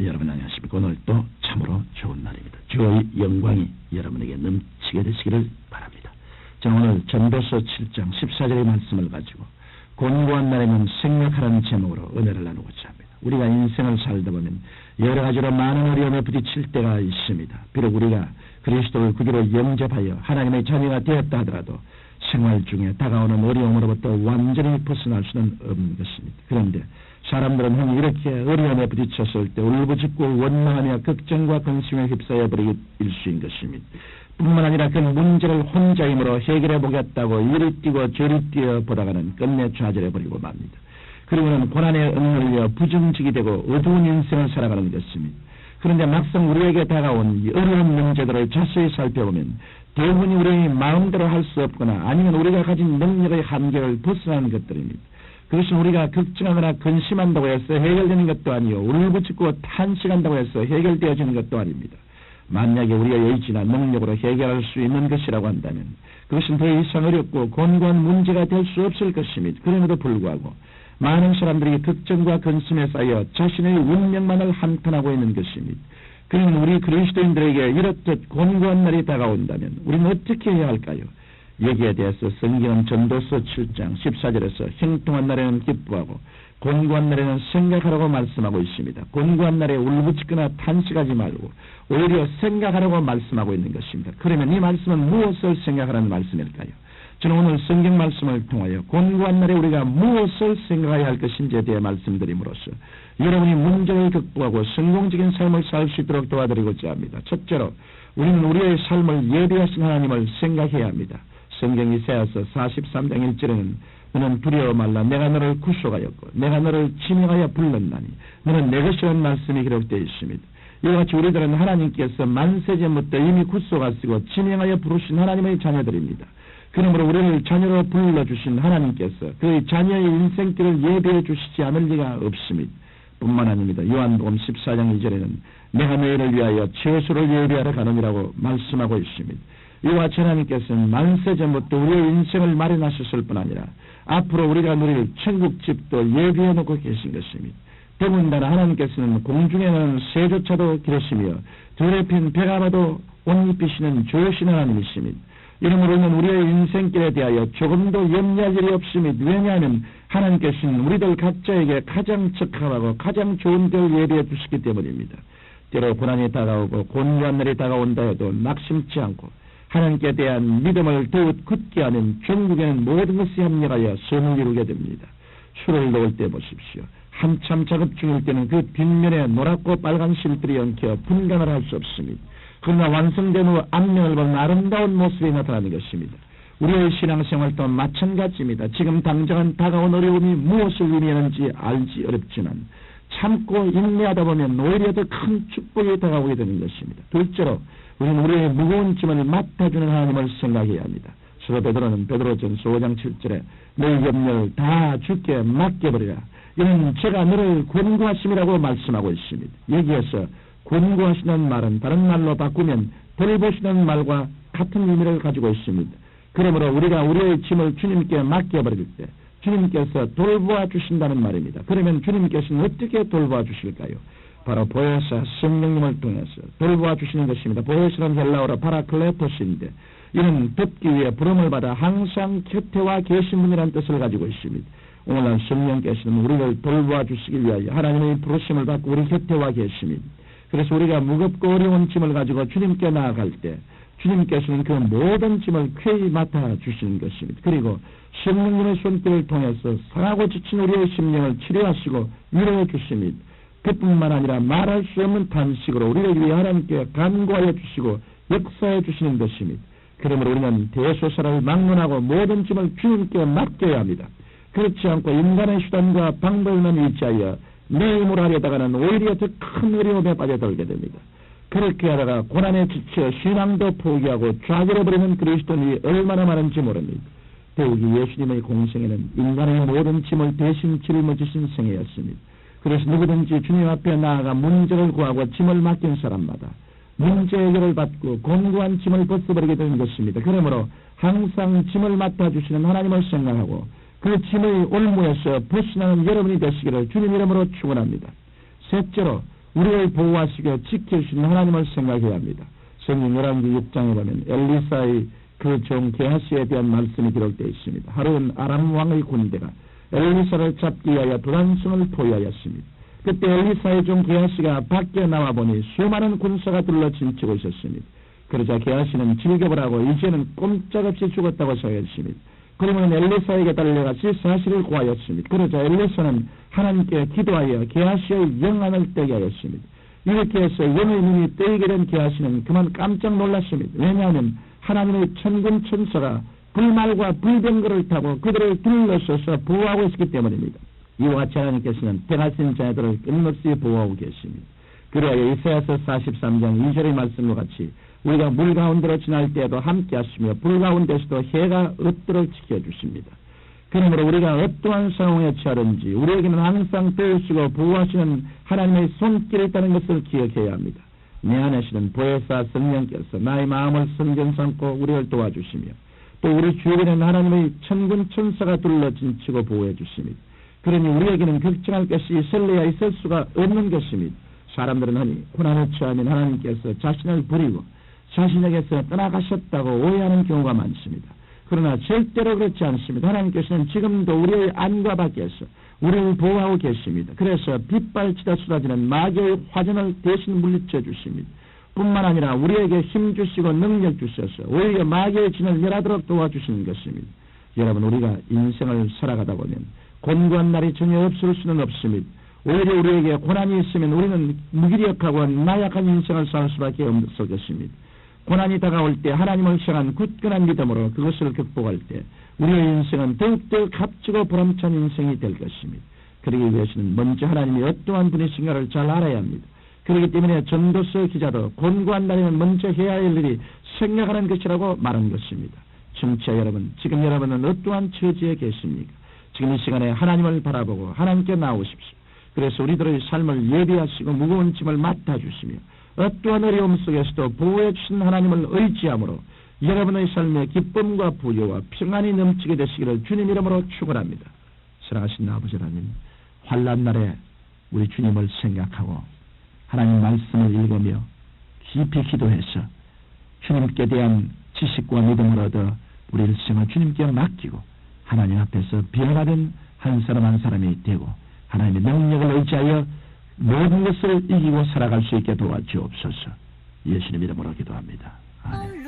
여러분 안녕하십니까. 오늘 또 참으로 좋은 날입니다. 주의 영광이 여러분에게 넘치게 되시기를 바랍니다. 저는 오늘 전도서 7장 14절의 말씀을 가지고 곤고한 날에는 생각하라는 제목으로 은혜를 나누고자 합니다. 우리가 인생을 살다 보면 여러 가지로 많은 어려움에 부딪힐 때가 있습니다. 비록 우리가 그리스도를 구주로 영접하여 하나님의 자녀가 되었다 하더라도 생활 중에 다가오는 어려움으로부터 완전히 벗어날 수는 없는 것입니다. 그런데 사람들은 흔히 이렇게 어려움에 부딪혔을 때 울부짖고 원망하며 걱정과 근심에 휩싸여 버리기 일수인 것입니다. 뿐만 아니라 그 문제를 혼자 힘으로 해결해 보겠다고 이리 뛰고 저리 뛰어 보다가는 끝내 좌절해 버리고 맙니다. 그리고는 고난에 억눌려 부정직이 되고 어두운 인생을 살아가는 것입니다. 그런데 막상 우리에게 다가온 이 어려운 문제들을 자세히 살펴보면 대부분이 우리의 마음대로 할 수 없거나 아니면 우리가 가진 능력의 한계를 벗어나는 것들입니다. 그것은 우리가 걱정하거나 근심한다고 해서 해결되는 것도 아니요 울부짖고 탄식한다고 해서 해결되어지는 것도 아닙니다. 만약에 우리의 의지나 능력으로 해결할 수 있는 것이라고 한다면 그것은 더 이상 어렵고 곤고한 문제가 될 수 없을 것입니다. 그럼에도 불구하고 많은 사람들이 걱정과 근심에 쌓여 자신의 운명만을 한탄하고 있는 것입니다. 그러면 우리 그리스도인들에게 이렇듯 곤고한 날이 다가온다면 우리는 어떻게 해야 할까요? 여기에 대해서 성경은 전도서 7장 14절에서 행통한 날에는 기뻐하고 곤고한 날에는 생각하라고 말씀하고 있습니다. 곤고한 날에 울부짖거나 탄식하지 말고 오히려 생각하라고 말씀하고 있는 것입니다. 그러면 이 말씀은 무엇을 생각하라는 말씀일까요? 저는 오늘 성경 말씀을 통하여 곤고한 날에 우리가 무엇을 생각해야 할 것인지에 대해 말씀드림으로써 여러분이 문제를 극복하고 성공적인 삶을 살 수 있도록 도와드리고자 합니다. 첫째로 우리는 우리의 삶을 예비하신 하나님을 생각해야 합니다. 성경 이사야서 43장 1절에는 너는 두려워 말라 내가 너를 구속하였고 내가 너를 지명하여 불렀나니 너는 내 것이라는 말씀이 기록되어 있습니다. 이와 같이 우리들은 하나님께서 만세전부터 이미 구속하시고 지명하여 부르신 하나님의 자녀들입니다. 그러므로 우리를 자녀로 불러주신 하나님께서 그의 자녀의 인생길을 예비해 주시지 않을 리가 없습니다. 뿐만 아닙니다. 요한복음 14장 2절에는 내가 너희를 위하여 처소를 예비하러 가느니라고 말씀하고 있습니다. 이와 같이 하나님께서는 만세 전부터 우리의 인생을 마련하셨을 뿐 아니라 앞으로 우리가 누릴 천국집도 예비해 놓고 계신 것입니다. 더군다나 하나님께서는 공중에는 새조차도 기르시며 들에 핀 배가 봐도 옷 입히시는 좋으신 하나님이십니다. 이러므로는 우리의 인생길에 대하여 조금도 염려할 일이 없습니다. 왜냐하면 하나님께서는 우리들 각자에게 가장 적합하고 가장 좋은 걸 예비해 주시기 때문입니다. 때로 고난이 다가오고 곤고한 날이 다가온다 해도 낙심치 않고 하나님께 대한 믿음을 더욱 굳게 하는 중국에는 모든 것이 합력하여 선을 이루게 됩니다. 술을 넣을 때 보십시오. 한참 작업 중일 때는 그 뒷면에 노랗고 빨간 실들이 엉켜 분간을 할 수 없습니다. 그러나 완성된 후 앞면을 보는 아름다운 모습이 나타나는 것입니다. 우리의 신앙생활도 마찬가지입니다. 지금 당장은 다가온 어려움이 무엇을 의미하는지 알지 어렵지만 참고 인내하다 보면 오히려 더 큰 축복이 다가오게 되는 것입니다. 둘째로 우리는 우리의 무거운 짐을 맡아주는 하나님을 생각해야 합니다. 수도 베드로는 베드로전서 5장 7절에 너희 염려를 다 주께 맡겨버리라. 이는 제가 너를 권고하심이라고 말씀하고 있습니다. 여기에서 권고하시는 말은 다른 말로 바꾸면 돌보시는 말과 같은 의미를 가지고 있습니다. 그러므로 우리가 우리의 짐을 주님께 맡겨버릴 때 주님께서 돌보아 주신다는 말입니다. 그러면 주님께서는 어떻게 돌보아 주실까요? 바로 보혜사 성령님을 통해서 돌보아 주시는 것입니다. 보혜사는 헬라어로 파라클레토스인데 이는 돕기 위해 부름을 받아 항상 곁에와 계신 분이라는 뜻을 가지고 있습니다. 오늘날 성령께서는 우리를 돌보아 주시기 위하여 하나님의 부르심을 받고 우리 곁에 와 계십니다. 그래서 우리가 무겁고 어려운 짐을 가지고 주님께 나아갈 때 주님께서는 그 모든 짐을 쾌히 맡아 주시는 것입니다. 그리고 성령님의 손길을 통해서 상하고 지친 우리의 심령을 치료하시고 위로해 주십니다. 그뿐만 아니라 말할 수 없는 탄식으로 우리를 위해 하나님께 간구하여 주시고 역사해 주시는 것입니다. 그러므로 우리는 대소사를 막론하고 모든 짐을 주님께 맡겨야 합니다. 그렇지 않고 인간의 수단과 방법만 의지하여 내 힘으로 하려다가는 오히려 더 큰 어려움에 빠져들게 됩니다. 그렇게 하다가 고난에 지쳐 신앙도 포기하고 좌절해버리는 그리스도인이 얼마나 많은지 모릅니다. 더욱이 예수님의 공생에는 인간의 모든 짐을 대신 짊어지신 생애였습니다. 그래서 누구든지 주님 앞에 나아가 문제를 구하고 짐을 맡긴 사람마다 문제 해결을 받고 공고한 짐을 벗어버리게 되는 것입니다. 그러므로 항상 짐을 맡아주시는 하나님을 생각하고 그 짐의 올무에서 벗어나는 여러분이 되시기를 주님 이름으로 축원합니다. 셋째로 우리를 보호하시고 지켜주신 하나님을 생각해야 합니다. 성경 11기 6장에 보면 엘리사의 그 종 게하시에 대한 말씀이 기록되어 있습니다. 하루는 아람 왕의 군대가 엘리사를 잡기 위하여 도단성을 포위하였습니다. 그때 엘리사의 종 게하시가 밖에 나와 보니 수많은 군사가 둘러 진치고 있었습니다. 그러자 게하시는 하고 이제는 꼼짝없이 죽었다고 생각했습니다. 그러면 엘리사에게 달려가서 사실을 구하였습니다. 그러자 엘리사는 하나님께 기도하여 게하시의 영안을 떼게 하였습니다. 이렇게 해서 영의 눈이 떼게 된 게하시는 그만 깜짝 놀랐습니다. 왜냐하면 하나님의 천군 천사가 불말과 불병거를 타고 그들을 둘러서서 보호하고 있었기 때문입니다. 이와 같이 하나님께서는 백하신 자들을 끊임없이 보호하고 계십니다. 그래야 이사야서 43장 2절의 말씀과 같이 우리가 물 가운데로 지날 때에도 함께 하시며 불 가운데서도 해가 없도록 지켜주십니다. 그러므로 우리가 어떠한 상황에 처하든지 우리에게는 항상 도우시고 보호하시는 하나님의 손길이 있다는 것을 기억해야 합니다. 내 안에시는 보혜사 성령께서 나의 마음을 성전 삼고 우리를 도와주시며 또 우리 주변에는 하나님의 천군 천사가 둘러 진치고 보호해 주십니다. 그러니 우리에게는 걱정할 것이 있을래야 있을 수가 없는 것입니다. 사람들은 흔히 고난에 처하면 하나님께서 자신을 버리고 자신에게서 떠나가셨다고 오해하는 경우가 많습니다. 그러나 절대로 그렇지 않습니다. 하나님께서는 지금도 우리의 안과 밖에서 우리를 보호하고 계십니다. 그래서 빗발치다 쏟아지는 마귀의 화전을 대신 물리쳐 주십니다. 뿐만 아니라 우리에게 힘 주시고 능력 주셔서 오히려 마귀의 진을 멸하도록 도와주시는 것입니다. 여러분 우리가 인생을 살아가다 보면 곤고한 날이 전혀 없을 수는 없습니다. 오히려 우리에게 고난이 있으면 우리는 무기력하고 나약한 인생을 살 수밖에 없을 것입니다. 고난이 다가올 때 하나님을 향한 굳건한 믿음으로 그것을 극복할 때 우리의 인생은 더욱더 값지고 보람찬 인생이 될 것입니다. 그러기 위해서는 먼저 하나님이 어떠한 분이신가를 잘 알아야 합니다. 그렇기 때문에 전도서 기자도 날에는 먼저 해야 할 일이 생각하는 것이라고 말한 것입니다. 청취자 여러분, 지금 여러분은 어떠한 처지에 계십니까? 지금 이 시간에 하나님을 바라보고 하나님께 나오십시오. 그래서 우리들의 삶을 예비하시고 무거운 짐을 맡아주시며 어떠한 어려움 속에서도 보호해 주신 하나님을 의지함으로 여러분의 삶에 기쁨과 부여와 평안이 넘치게 되시기를 주님 이름으로 축원합니다. 사랑하신 아버지 하나님, 환란 날에 우리 주님을 생각하고 하나님 말씀을 읽으며 깊이 기도해서 주님께 대한 지식과 믿음을 얻어 우리 일생을 주님께 맡기고 하나님 앞에서 변화된 한 사람 한 사람이 되고 하나님의 능력을 의지하여 모든 것을 이기고 살아갈 수 있게 도와주옵소서. 예수님 이름으로 기도합니다. 아멘.